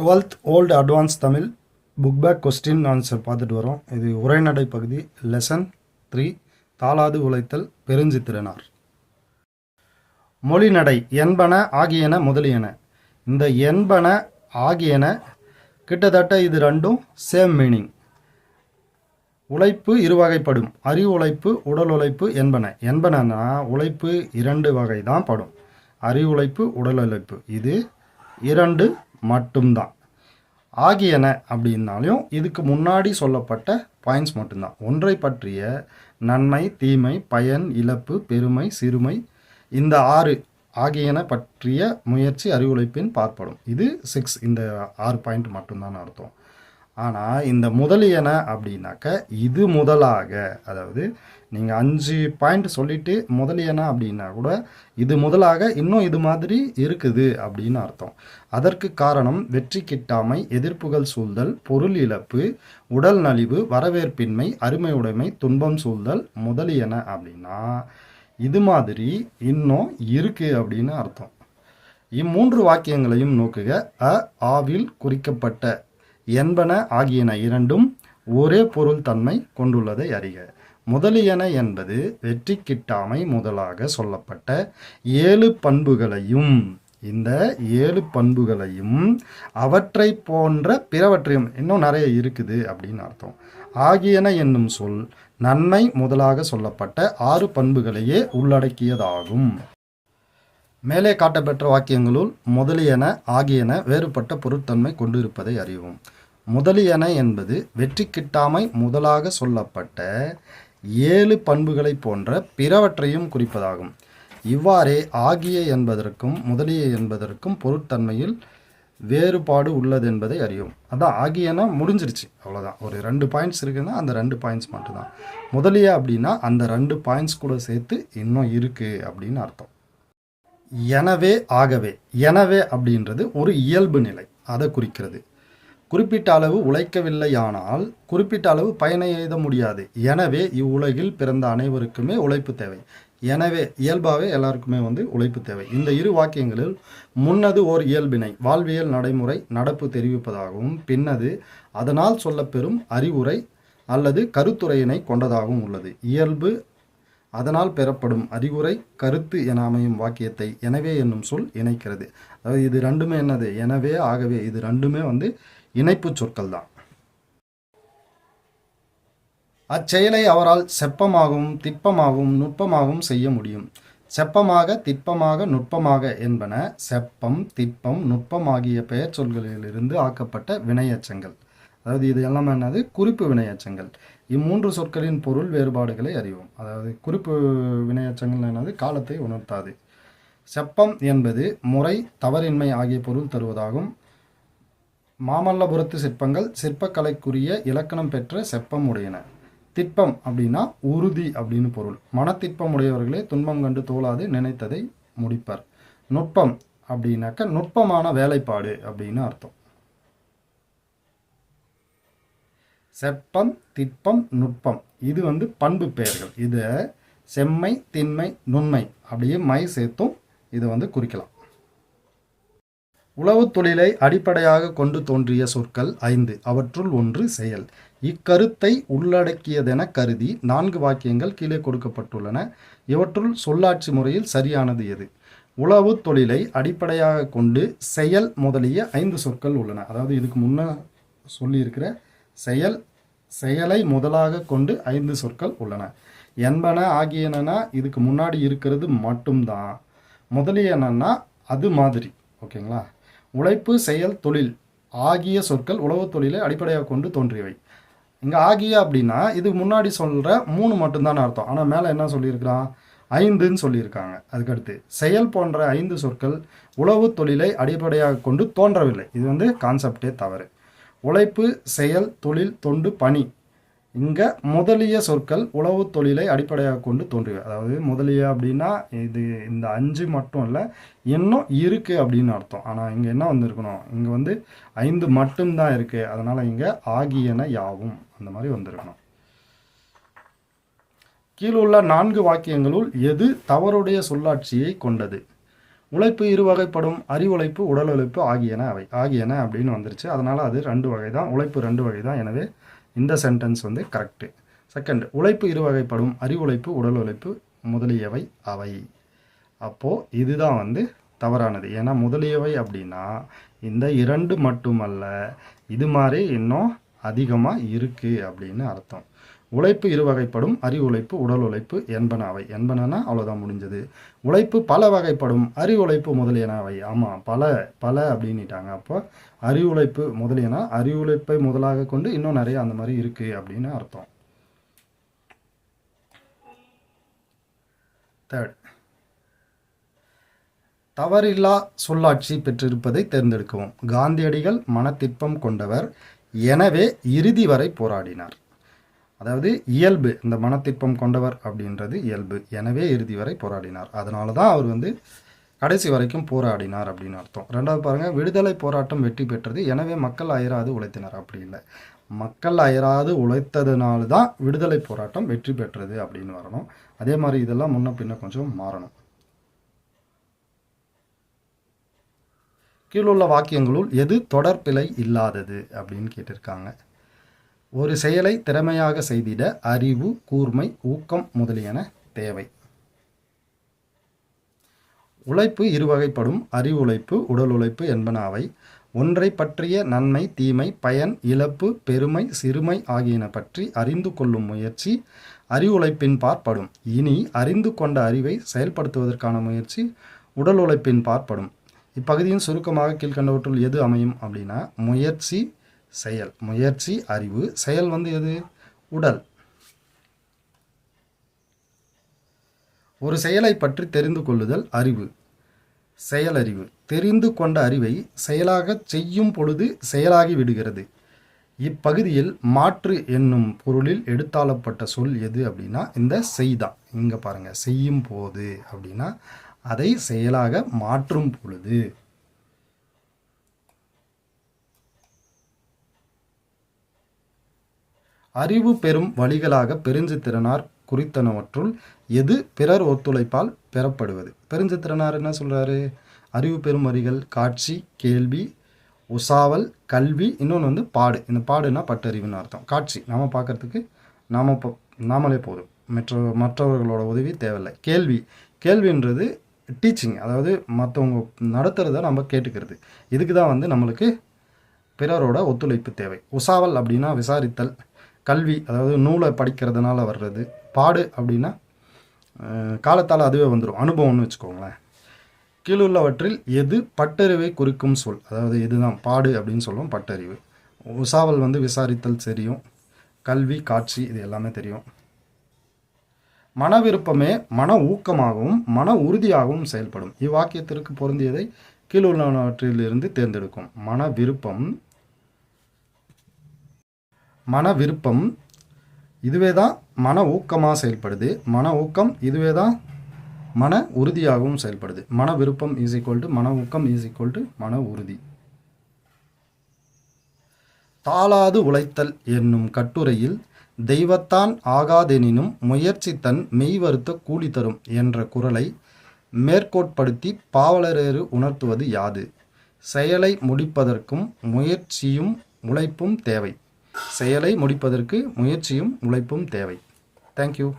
Twelfth old advance Tamil book back question answer பார்த்துட்டு வரோம். இது உரைநடை பகுதி லெசன் த்ரீ தாளாது உழைத்தல் பெருஞ்சித்திரனார். மொழிநடை என்பன ஆகியன முதலியன. இந்த என்பன ஆகியன கிட்டத்தட்ட இது ரெண்டும் சேம் மீனிங் உழைப்பு இருவகைப்படும். அறிவு உழைப்பு உடல் உழைப்பு என்பன. என்பனன்னா உழைப்பு இரண்டு வகை தான் படும். அறிவு உழைப்பு உடல் உழைப்பு. இது இரண்டு மட்டும்தான். ஆகியன அப்படின்னாலும் இதுக்கு முன்னாடி சொல்லப்பட்ட பாயிண்ட்ஸ் மட்டும்தான். ஒன்றை பற்றிய நன்மை தீமை பயன் இழப்பு பெருமை சிறுமை இந்த ஆறு ஆகியன பற்றிய முயற்சி அறிவுழைப்பின் பார்ப்படும். இது சிக்ஸ் இந்த ஆறு பாயிண்ட் மட்டும்தான் அர்த்தம். ஆனால் இந்த முதலியன அப்படின்னாக்க இது முதலாக. அதாவது நீங்கள் அஞ்சு பாயிண்ட் சொல்லிட்டு முதலியன அப்படின்னா கூட இது முதலாக இன்னும் இது மாதிரி இருக்குது அப்படின்னு அர்த்தம். அதற்கு காரணம் வெற்றி கிட்டாமை எதிர்ப்புகள் சூழ்தல் பொருள் இழப்பு உடல் நலிவு வரவேற்பின்மை அருமை உடைமை துன்பம் சூழ்தல் முதலியன அப்படின்னா இது மாதிரி இன்னும் இருக்குது அப்படின்னு அர்த்தம். இம்மூன்று வாக்கியங்களையும் நோக்குக. அ ஆவில் குறிக்கப்பட்ட என்பன ஆகியன இரண்டும் ஒரே பொருள் தன்மை கொண்டுள்ளதை அறிக. முதலியன என்பது வெற்றி கிட்டாமை முதலாக சொல்லப்பட்ட ஏழு பண்புகளையும் இந்த ஏழு பண்புகளையும் அவற்றை போன்ற பிறவற்றையும் இன்னும் நிறைய இருக்குது அப்படின்னு அர்த்தம். ஆகியன என்னும் சொல் நன்மை முதலாக சொல்லப்பட்ட ஆறு பண்புகளையே உள்ளடக்கியதாகும். மேலே காட்டப்பெற்ற வாக்கியங்களுள் முதலியன ஆகியன வேறுபட்ட பொருட்தன்மை கொண்டிருப்பதை அறிவோம். முதலியன என்பது வெற்றி கிட்டாமை முதலாக சொல்லப்பட்ட ஏழு பண்புகளை போன்ற பிறவற்றையும் குறிப்பதாகும். இவ்வாறே ஆகிய என்பதற்கும் முதலிய என்பதற்கும் பொருட்தன்மையில் வேறுபாடு உள்ளது என்பதை அறியும். அதான் ஆகியனா முடிஞ்சிருச்சு. அவ்வளோதான் ஒரு ரெண்டு பாயிண்ட்ஸ் இருக்குன்னா அந்த ரெண்டு பாயிண்ட்ஸ் மட்டும்தான். முதலிய அப்படின்னா அந்த ரெண்டு பாயிண்ட்ஸ் கூட சேர்த்து இன்னும் இருக்குது அப்படின்னு அர்த்தம். எனவே ஆகவே எனவே அப்படின்றது ஒரு இயல்பு நிலை. அதை குறிக்கிறது. குறிப்பிட்ட அளவு உழைக்கவில்லையானால் குறிப்பிட்ட அளவு பயனை எழுத முடியாது. எனவே இவ்வுலகில் பிறந்த அனைவருக்குமே உழைப்பு தேவை. எனவே இயல்பாகவே எல்லாருக்குமே வந்து உழைப்பு தேவை. இந்த இரு வாக்கியங்களில் முன்னது ஓர் இயல்பினை வாழ்வியல் நடைமுறை நடப்பு தெரிவிப்பதாகவும் பின்னது அதனால் சொல்லப்பெறும் அறிவுரை அல்லது கருத்துரையினை கொண்டதாகவும் உள்ளது. இயல்பு அதனால் பெறப்படும் அறிவுரை கருத்து என அமையும் வாக்கியத்தை எனவே என்னும் சொல் இணைக்கிறது. அதாவது இது ரெண்டுமே என்னது? எனவே ஆகவே இது ரெண்டுமே வந்து இணைப்பு சொற்கள் தான் அச்செயலை அவரால் செப்பமாகவும் திட்பமாகவும் நுட்பமாகவும் செய்ய முடியும். செப்பமாக திட்பமாக நுட்பமாக என்பன செப்பம் திட்பம் நுட்பம் ஆகிய பெயர் சொற்களிலிருந்து ஆக்கப்பட்ட வினையச்சங்கள். அதாவது இது எல்லாமே என்னது? குறிப்பு வினையச்சங்கள். இம்மூன்று சொற்களின் பொருள் வேறுபாடுகளை அறிவோம். அதாவது குறிப்பு வினையச்சங்கள் என்னது? காலத்தை உணர்த்தாது. செப்பம் என்பது முறை தவறின்மை ஆகிய பொருள் தருவதாகும். மாமல்லபுரத்து சிற்பங்கள் சிற்பக்கலைக்குரிய இலக்கணம் பெற்ற செப்பம் உடையன திட்பம் அப்படின்னா உறுதி அப்படின்னு பொருள். மனத்திட்பம் உடையவர்களே துன்பம் கண்டு தோளாது நினைத்ததை முடிப்பர். நுட்பம் அப்படின்னாக்க நுட்பமான வேலைப்பாடு அப்படின்னு அர்த்தம். செப்பம் திட்பம் நுட்பம். இது வந்து பண்பு பெயர்கள். இதை செம்மை திண்மை நுண்மை அப்படியே மை சேர்த்தும் இதை வந்து குறிக்கலாம். உளவுத் தொழிலை அடிப்படையாக கொண்டு தோன்றிய சொற்கள் ஐந்து. அவற்றுள் ஒன்று செயல். இக்கருத்தை உள்ளடக்கியதென கருதி நான்கு வாக்கியங்கள் கீழே கொடுக்கப்பட்டுள்ளன. இவற்றுள் சொல்லாட்சி முறையில் சரியானது எது? உளவு தொழிலை அடிப்படையாக கொண்டு செயல் முதலிய ஐந்து சொற்கள் உள்ளன. அதாவது இதுக்கு முன்ன சொல்லியிருக்கிற செயல் செயலை முதலாக கொண்டு ஐந்து சொற்கள் உள்ளன. என்பன ஆகியனனா இதுக்கு முன்னாடி இருக்கிறது மட்டும்தான். முதலியனா அது மாதிரி. ஓகேங்களா? உழைப்பு செயல் தொழில் ஆகிய சொற்கள் உழவுத் தொழிலை அடிப்படையாக கொண்டு தோன்றியவை. இங்கே ஆகிய அப்படின்னா இதுக்கு முன்னாடி சொல்கிற மூணு மட்டும்தான் அர்த்தம். ஆனால் மேலே என்ன சொல்லியிருக்கிறான்? ஐந்துன்னு சொல்லியிருக்காங்க. அதுக்கடுத்து செயல் போன்ற ஐந்து சொற்கள் உழவு தொழிலை அடிப்படையாக கொண்டு தோன்றவில்லை. இது வந்து கான்செப்டே தவறு. உழைப்பு செயல் தொழில் தொண்டு பணி இங்கே முதலிய சொற்கள் உழவு தொழிலை அடிப்படையாக கொண்டு தோன்றியவை அதாவது முதலிய அப்படின்னா இது இந்த அஞ்சு மட்டும் இல்லை இன்னும் இருக்குது அப்படின்னு அர்த்தம். ஆனால் இங்கே என்ன வந்திருக்கணும்? இங்கே வந்து ஐந்து மட்டும்தான் இருக்குது அதனால் இங்கே ஆகியன யாவும் அந்த மாதிரி வந்திருக்கணும். கீழுள்ள நான்கு வாக்கியங்களுள் எது தவறுடைய சொல்லாட்சியை கொண்டது? உழைப்பு இரு வகைப்படும் அறிவுழைப்பு உடல் உழைப்பு ஆகியன அவை. ஆகியன அப்படின்னு வந்துருச்சு. அதனால் அது ரெண்டு வகை தான் உழைப்பு ரெண்டு வகை தான் எனவே இந்த சென்டென்ஸ் வந்து கரெக்டு செகண்ட் உழைப்பு இரு வகைப்படும். அறி உழைப்பு உடல் உழைப்பு முதலியவை அவை. அப்போது இதுதான் வந்து தவறானது. ஏன்னா முதலியவை அப்படின்னா இந்த இரண்டு மட்டுமல்ல இது மாதிரி இன்னும் அதிகமாக இருக்குது அப்படின்னு அர்த்தம். உழைப்பு இரு வகைப்படும் அறிவு உழைப்பு உடல் உழைப்பு என்பன அவை என்பனனா அவ்வளோதான் முடிஞ்சது. உழைப்பு பல வகைப்படும் அறிவு உழைப்பு முதலியன அவை ஆமாம் பல பல அப்படின்னுட்டாங்க. அப்போ அறிவு உழைப்பு முதலியனா அறிவு உழைப்பை முதலாக கொண்டு இன்னும் நிறைய அந்த மாதிரி இருக்குது அப்படின்னு அர்த்தம். தேர்ட் தவறில்லா சொல்லாட்சி பெற்றிருப்பதை தேர்ந்தெடுக்கவும். காந்தியடிகள் மனத்திற்பம் கொண்டவர். எனவே இறுதி வரை போராடினார். அதாவது இயல்பு இந்த மனத்திற்பம் கொண்டவர் அப்படின்றது இயல்பு. எனவே இறுதி வரை போராடினார். அதனால தான் அவர் வந்து கடைசி வரைக்கும் போராடினார் அப்படின்னு அர்த்தம். ரெண்டாவது பாருங்கள் விடுதலை போராட்டம் வெற்றி பெற்றது எனவே மக்கள் அயராது உழைத்தினர். அப்படி இல்லை. மக்கள் அயராது உழைத்ததுனால தான் விடுதலை போராட்டம் வெற்றி பெற்றது அப்படின்னு வரணும். அதே மாதிரி இதெல்லாம் முன்ன பின்ன கொஞ்சம் மாறணும். கீழுள்ள வாக்கியங்களுள் எது தொடர்பிழை இல்லாதது அப்படின்னு கேட்டிருக்காங்க. ஒரு செயலை திறமையாக செய்திட அறிவு கூர்மை ஊக்கம் முதலியன தேவை. உழைப்பு இருவகைப்படும். அறிவு உழைப்பு உடல் உழைப்பு என்பன அவை ஒன்றை பற்றிய நன்மை தீமை பயன் இழப்பு பெருமை சிறுமை ஆகியன பற்றி அறிந்து கொள்ளும் முயற்சி அறிவு உழைப்பின் பார்ப்படும். இனி அறிந்து கொண்ட அறிவை செயல்படுத்துவதற்கான முயற்சி உடல் உழைப்பின் பார்ப்படும். இப்பகுதியின் சுருக்கமாக கீழ்கண்டவற்றுள் எது அமையும் அப்படின்னா முயற்சி செயல் முயற்சி அறிவு. செயல் வந்து எது? உடல். ஒரு செயலை பற்றி தெரிந்து கொள்ளுதல் அறிவு. செயலறிவு. தெரிந்து கொண்ட அறிவை செயலாக செய்யும் பொழுது செயலாகி விடுகிறது. இப்பகுதியில் மாற்று என்னும் பொருளில் எடுத்தாளப்பட்ட சொல் எது அப்படின்னா இந்த செய்தான். இங்கே பாருங்கள் செய்யும் போது அப்படின்னா அதை செயலாக மாற்றும் பொழுது. அறிவு பெறும் வழிகளாக பெருஞ்சித்திரனார் குறித்தனவற்றுள் எது பிறர் ஒத்துழைப்பால் பெறப்படுவது? பெருஞ்சித்திரனார் என்ன சொல்கிறாரு அறிவு பெறும் வரிகள் காட்சி கேள்வி உசாவல் கல்வி இன்னொன்று வந்து பாடு. இந்த பாடுனா பட்டறிவுன்னு அர்த்தம். காட்சி நாம் பார்க்கறதுக்கு நாம நாமளே போதும். மற்ற மற்றவர்களோட உதவி தேவையில்லை. கேள்வி கேள்வின்றது டீச்சிங் அதாவது மற்றவங்க நடத்துகிறத நம்ம கேட்டுக்கிறது. இதுக்கு தான் வந்து நம்மளுக்கு பிறரோட ஒத்துழைப்பு தேவை. உசாவல் அப்படின்னா விசாரித்தல் கல்வி அதாவது நூலை படிக்கிறதுனால வர்றது பாடு அப்படின்னா காலத்தால் அதுவே வந்துடும் அனுபவம்னு வச்சுக்கோங்களேன். கீழுள்ளவற்றில் எது பட்டறிவை குறிக்கும் சொல்? அதாவது இதுதான் பாடு அப்படின்னு சொல்லுவோம் பட்டறிவு. உசாவல் வந்து விசாரித்தல் தெரியும். கல்வி காட்சி இது எல்லாமே தெரியும். மன விருப்பமே மன ஊக்கமாகவும் மன உறுதியாகவும் செயல்படும். இவ்வாக்கியத்திற்கு பொருந்தியதை கீழுள்ளவற்றிலிருந்து தேர்ந்தெடுக்கும். மன விருப்பம் மன விருப்பம் இதுவே தான் மன ஊக்கமாக செயல்படுது. மன ஊக்கம் இதுவே தான் மன உறுதியாகவும் செயல்படுது. மன விருப்பம் இஸ் ஈக்குவல் டு மன ஊக்கம் இஸ் ஈக்குவல் டு மன உறுதி. தாளாது உழைத்தல் என்னும் கட்டுரையில் தெய்வத்தான் ஆகாதெனினும் முயற்சி தன் மெய்வருத்த கூலி தரும் என்ற குரலை மேற்கோட்படுத்தி பாவலரேறு உணர்த்துவது யாது? செயலை முடிப்பதற்கும் முயற்சியும் உழைப்பும் தேவை. செயலை முடிப்பதற்கு முயற்சியும் உழைப்பும் தேவை. தேங்க்யூ